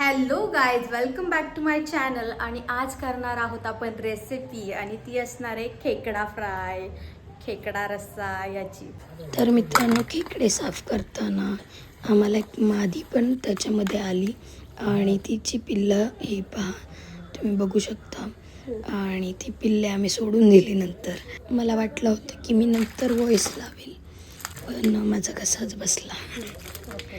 Hello guys welcome back to my channel. आणि आज करणार आहोत आपण रेसिपी आणि ती असणार आहे खेकडा फ्राय. खेकडा रस्सा याची. तर मित्रांनो खेकडे साफ करताना आम्हाला एक मादी पण त्याच्यामध्ये आली. आणि तिची पिल्लं हे पहा तुम्ही बघू शकता. आणि ती पिल्ले आम्ही सोडून दिली नंतर. मला वाटलं होतं की मी नंतर व्हॉइस लावेल. पण माझा कसाच बसला.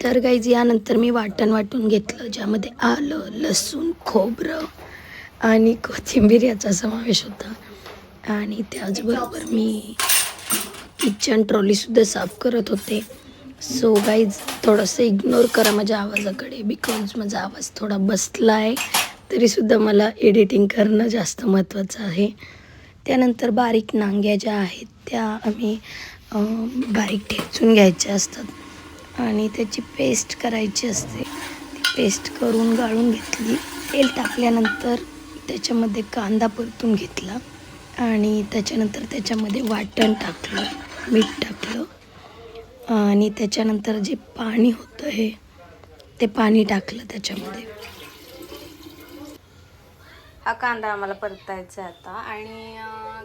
तर गाईज यानंतर मी वाटण वाटून घेतलं ज्यामध्ये आलं लसूण खोबरं आणि कोथिंबीर याचा समावेश होता. आणि त्याचबरोबर मी किचन ट्रॉलीसुद्धा साफ करत होते. सो गाईज थोडंसं इग्नोर करा माझ्या आवाजाकडे बिकॉज माझा आवाज थोडा बसला आहे तरीसुद्धा मला एडिटिंग करणं जास्त महत्त्वाचं आहे. त्यानंतर बारीक नांग्या ज्या आहेत त्या आम्ही बारीक ठेचून घ्यायच्या असतात. आणि त्याची पेस्ट करायची असते. ती पेस्ट करून गाळून घेतली. तेल टाकल्यानंतर त्याच्यामध्ये कांदा परतून घेतला. आणि त्याच्यानंतर त्याच्यामध्ये वाटण टाकलं. मीठ टाकलं. आणि त्याच्यानंतर जे पाणी होतं हे ते पाणी टाकलं त्याच्यामध्ये. हा कांदा आम्हाला परतायचा आहे आता. आणि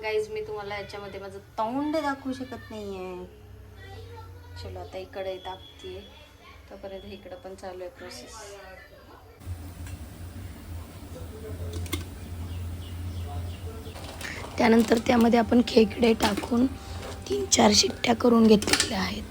गाईज मी तुम्हाला याच्यामध्ये माझं तोंड दाखवू शकत नाही आहे चलो आता इकडे दाबते. तोपर्यंत इकडं पण चालू आहे प्रोसेस त्यानंतर त्यामध्ये आपण खेकडे टाकून तीन चार शिट्ट्या करून घेतलेल्या आहेत.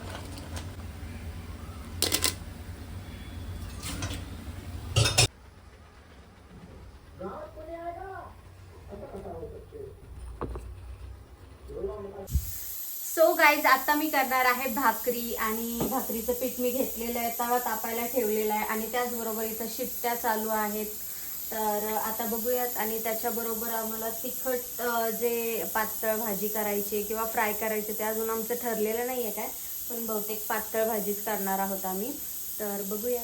सो गाईज आता मी करणार आहे भाकरी आणि भाकरीचं पीठ मी घेतलेलं आहे तवा तापायला ठेवलेला आहे आणि त्याचबरोबर इथं शिट्ट्या चालू आहेत. तर आता बघूयात आणि त्याच्याबरोबर आम्हाला तिखट जे पातळ भाजी करायची किंवा फ्राय करायचे ते अजून आमचं ठरलेलं नाही आहे काय पण बहुतेक पातळ भाजीच करणार आहोत आम्ही. तर बघूया.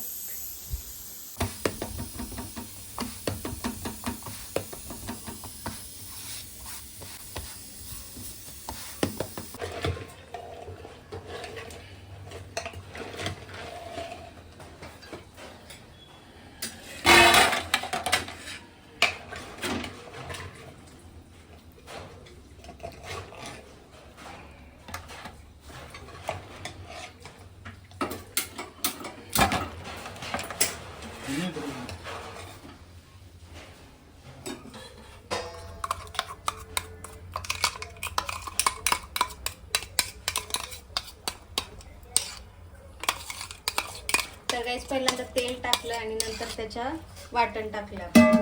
तर गाईस पहिल्यांदा तेल टाकलं आणि नंतर त्याच्या वाटण टाकलं.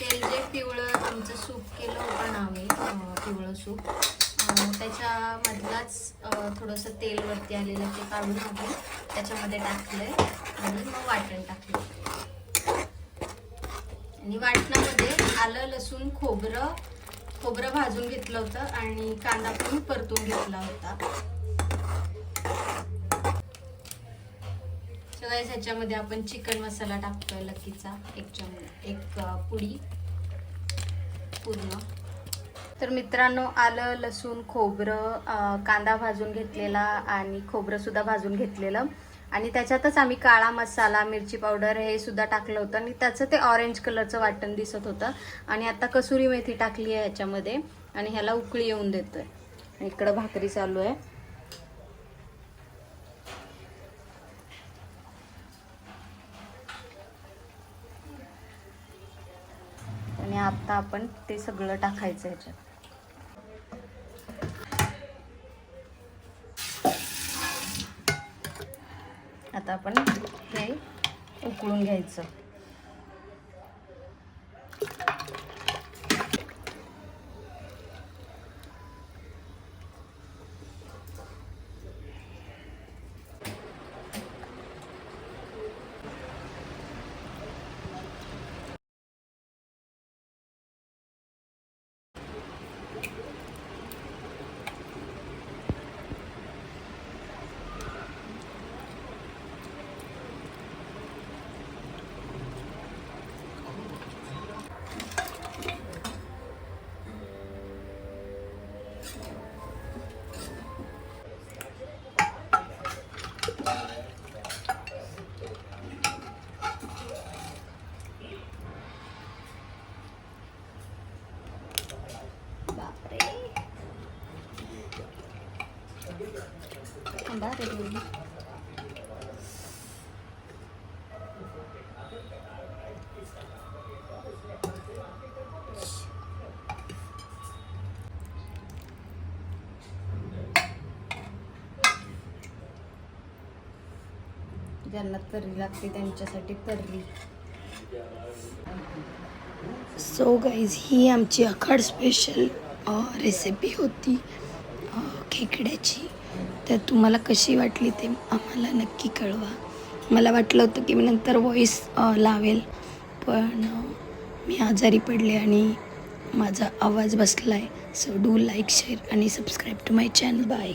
तेल जे पिवळं आमचं सूप केलं होतं ना आम्ही अं, पिवळं त्याच्यामधलाच थोडंसं तेल वरती आलेलं ते काढून आपण त्याच्यामध्ये टाकलंय आणि मग वाटण टाकलं आणि वाटणामध्ये आलं लसूण खोबरं खोबरं भाजून घेतलं होतं आणि कांदा पण परतून घेतला होता. सगळ्या ह्याच्यामध्ये आपण चिकन मसाला टाकतोय लकीचा. एक चम एक पुडी. पूर्ण. तर मित्रांनो आलं लसूण खोबरं कांदा भाजून घेतलेला आणि खोबरं सुद्धा भाजून घेतलेलं. आणि त्याच्यातच आम्ही काळा मसाला मिरची पावडर हे सुद्धा टाकलं होतं आणि त्याचं ते ऑरेंज कलरचं वाटण दिसत होतं. आणि आता कसुरी मेथी टाकली आहे ह्याच्यामध्ये आणि ह्याला उकळी येऊन देतोय. इकडं भाकरी चालू आहे. आणि आता आपण ते सगळं टाकायचं ह्याच्यात. आता आपण हे उकळून घ्यायचं. थांबा रेडी ज्यांना तर्री लागते त्यांच्यासाठी तर्री. सो गाईज ही आमची अखाड स्पेशल रेसिपी होती खेकड्याची. तर तुम्हाला कशी वाटली ते आम्हाला नक्की कळवा. मला वाटलं होतं की मी नंतर व्हॉईस लावेल पण मी आजारी पडले आणि माझा आवाज बसला आहे सो डू लाईक शेअर आणि subscribe to my channel bye